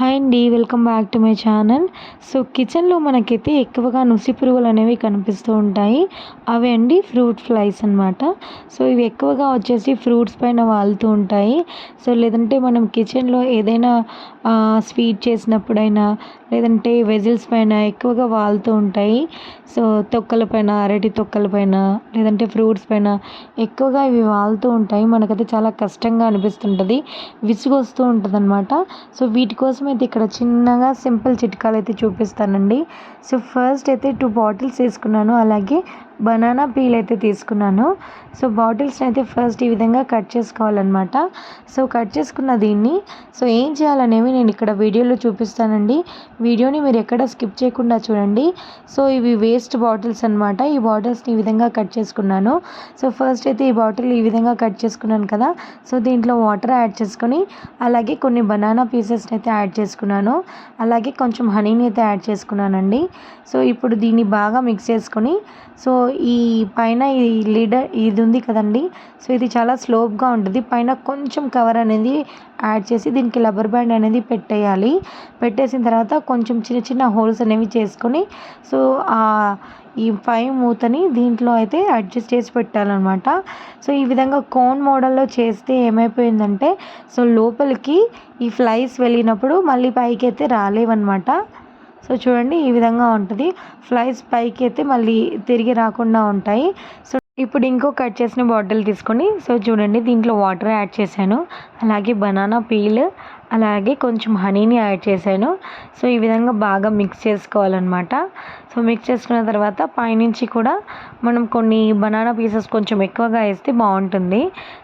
Hi అండి welcome back to my channel. So కిచెన్లో మనకైతే ఎక్కువగా నుసి పురుగులు అనేవి కనిపిస్తూ ఉంటాయి. అవి అండి ఫ్రూట్ ఫ్లైస్ అనమాట సో ఇవి ఎక్కువగా వచ్చేసి ఫ్రూట్స్ పైన వాలుతూ ఉంటాయి. సో లేదంటే మనం కిచెన్లో ఏదైనా స్వీట్ చేసినప్పుడైనా లేదంటే వెజిల్స్ పైన ఎక్కువగా వాలుతూ ఉంటాయి. సో తొక్కల పైన అరటి తొక్కల పైన లేదంటే ఫ్రూట్స్ పైన ఎక్కువగా ఇవి వాలుతూ ఉంటాయి. మనకైతే చాలా కష్టంగా అనిపిస్తుంటుంది. విసుగు వస్తూ ఉంటుంది అనమాట సో వీటి కోసం అయితే ఇక్కడ చిన్నగా సింపుల్ చిట్కాలు అయితే చూపిస్తానండి. సో ఫస్ట్ అయితే టూ బాటిల్స్ వేసుకున్నాను. అలాగే బనానా పీల్ అయితే తీసుకున్నాను. సో బాటిల్స్ని అయితే ఫస్ట్ ఈ విధంగా కట్ చేసుకోవాలన్నమాట. సో కట్ చేసుకున్న దీన్ని సో ఏం చేయాలనేవి నేను ఇక్కడ వీడియోలో చూపిస్తానండి. వీడియోని మీరు ఎక్కడ స్కిప్ చేయకుండా చూడండి. సో ఇవి వేస్ట్ బాటిల్స్ అనమాట ఈ బాటిల్స్ని ఈ విధంగా కట్ చేసుకున్నాను. సో ఫస్ట్ అయితే ఈ బాటిల్ ఈ విధంగా కట్ చేసుకున్నాను కదా. సో దీంట్లో వాటర్ యాడ్ చేసుకొని అలాగే కొన్ని బనానా పీసెస్ని అయితే యాడ్ చేసుకున్నాను. అలాగే కొంచెం హనీని అయితే యాడ్ చేసుకున్నానండి. సో ఇప్పుడు దీన్ని బాగా మిక్స్ చేసుకొని సో ఈ పైన ఈ లీడర్ ఇది ఉంది కదండి. సో ఇది చాలా స్లోప్గా ఉంటుంది. పైన కొంచెం కవర్ అనేది యాడ్ చేసి దీనికి రబ్బర్ బ్యాండ్ అనేది పెట్టేయాలి. పెట్టేసిన తర్వాత కొంచెం చిన్న చిన్న హోల్స్ అనేవి చేసుకొని సో ఈ పై మూతని దీంట్లో అయితే అడ్జస్ట్ చేసి పెట్టాలన్నమాట. సో ఈ విధంగా కోన్ మోడల్లో చేస్తే ఏమైపోయిందంటే సో లోపలికి ఈ ఫ్లైస్ వెళ్ళినప్పుడు మళ్ళీ పైకి అయితే రాలేవన్నమాట. సో చూడండి ఈ విధంగా ఉంటుంది. ఫ్లైస్ పైకి అయితే మళ్ళీ తిరిగి రాకుండా ఉంటాయి. సో ఇప్పుడు ఇంకో కట్ చేసిన బాటిల్ తీసుకొని సో చూడండి దీంట్లో వాటర్ యాడ్ చేశాను. అలాగే బనానా పీల్ అలాగే కొంచెం హనీని యాడ్ చేశాను. సో ఈ విధంగా బాగా మిక్స్ చేసుకోవాలన్నమాట. సో మిక్స్ చేసుకున్న తర్వాత పైనుంచి కూడా మనం కొన్ని బనానా పీసెస్ కొంచెం ఎక్కువగా వేస్తే బాగుంటుంది.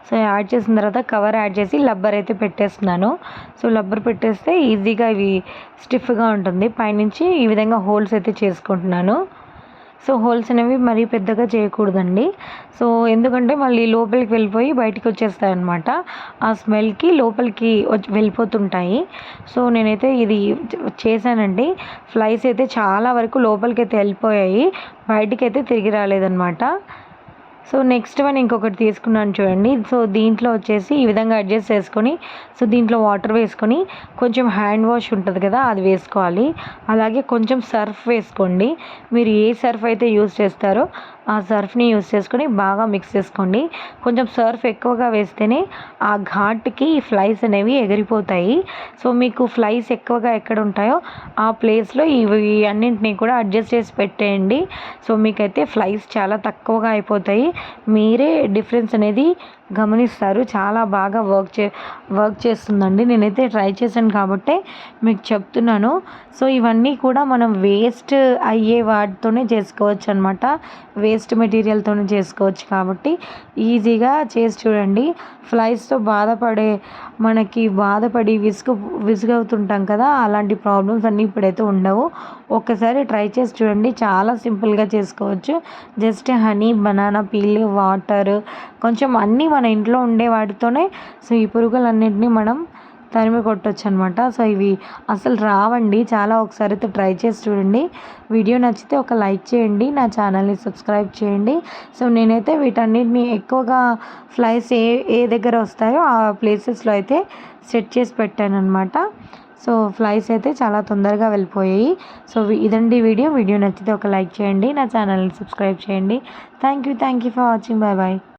సో యాడ్ చేసిన తర్వాత కవర్ యాడ్ చేసి లబ్బర్ అయితే పెట్టేస్తున్నాను. సో లబ్బర్ పెట్టేస్తే ఈజీగా ఇవి స్టిఫ్గా ఉంటుంది. పైనుంచి ఈ విధంగా హోల్స్ అయితే చేసుకుంటున్నాను. సో హోల్స్ అనేవి మరీ పెద్దగా చేయకూడదండి. సో ఎందుకంటే మళ్ళీ లోపలికి వెళ్ళిపోయి బయటికి వచ్చేస్తాయి అనమాట ఆ స్మెల్కి లోపలికి వెళ్ళిపోతుంటాయి. సో నేనైతే ఇది చేశానండి. ఫ్లైస్ అయితే చాలా వరకు లోపలికి అయితే వెళ్ళిపోయాయి. బయటికి అయితే తిరిగి రాలేదన్నమాట. సో నెక్స్ట్ వన్ ఇంకొకటి తీసుకున్నాను చూడండి. సో దీంట్లో వచ్చేసి ఈ విధంగా అడ్జస్ట్ చేసుకొని సో దీంట్లో వాటర్ వేసుకొని కొంచెం హ్యాండ్ వాష్ ఉంటుంది కదా అది వేసుకోవాలి. అలాగే కొంచెం సర్ఫ్ వేసుకోండి. మీరు ఏ సర్ఫ్ అయితే యూస్ చేస్తారో ఆ సర్ఫ్ని యూస్ చేసుకొని బాగా మిక్స్ చేసుకోండి. కొంచెం సర్ఫ్ ఎక్కువగా వేస్తేనే ఆ ఘాట్కి ఫ్లైస్ అనేవి ఎగిరిపోతాయి. సో మీకు ఫ్లైస్ ఎక్కువగా ఎక్కడ ఉంటాయో ఆ ప్లేస్లో ఇవి అన్నింటినీ కూడా అడ్జస్ట్ చేసి పెట్టేయండి. సో మీకైతే ఫ్లైస్ చాలా తక్కువగా అయిపోతాయి. మీరే డిఫరెన్స్ అనేది గమనిస్తారు. చాలా బాగా వర్క్ చే వర్క్ చేస్తుందండి. నేనైతే ట్రై చేశాను కాబట్టి మీకు చెప్తున్నాను. సో ఇవన్నీ కూడా మనం వేస్ట్ అయ్యే వాటితోనే చేసుకోవచ్చు అనమాట వేస్ట్ మెటీరియల్తోనే చేసుకోవచ్చు కాబట్టి ఈజీగా చేసి చూడండి. ఫ్లైస్తో బాధపడే మనకి బాధపడి విసుగు విసుగవుతుంటాం కదా అలాంటి ప్రాబ్లమ్స్ అన్నీ ఇప్పుడైతే ఉండవు. ఒక్కసారి ట్రై చేసి చూడండి. చాలా సింపుల్గా చేసుకోవచ్చు. Just honey banana peel water కొంచెం అన్నీ మన ఇంట్లో ఉండే వాటితోనే సో ఈ పురుగులన్నింటినీ మనం తరిమి కొట్టచ్చు అనమాట సో ఇవి అసలు రావండి. చాలా ఒకసారి అయితే ట్రై చేసి చూడండి. వీడియో నచ్చితే ఒక లైక్ చేయండి. నా ఛానల్ని సబ్స్క్రైబ్ చేయండి. సో నేనైతే వీటన్నిటిని ఎక్కువగా ఫ్లైస్ ఏ ఏ దగ్గర వస్తాయో ఆ ప్లేసెస్లో అయితే సెట్ చేసి పెట్టాను అనమాట సో ఫ్లైస్ అయితే చాలా తొందరగా వెళ్ళిపోయాయి. సో ఇదండి వీడియో. వీడియో నచ్చితే ఒక లైక్ చేయండి. నా ఛానల్ని సబ్స్క్రైబ్ చేయండి. Thank you thank you for watching. Bye bye.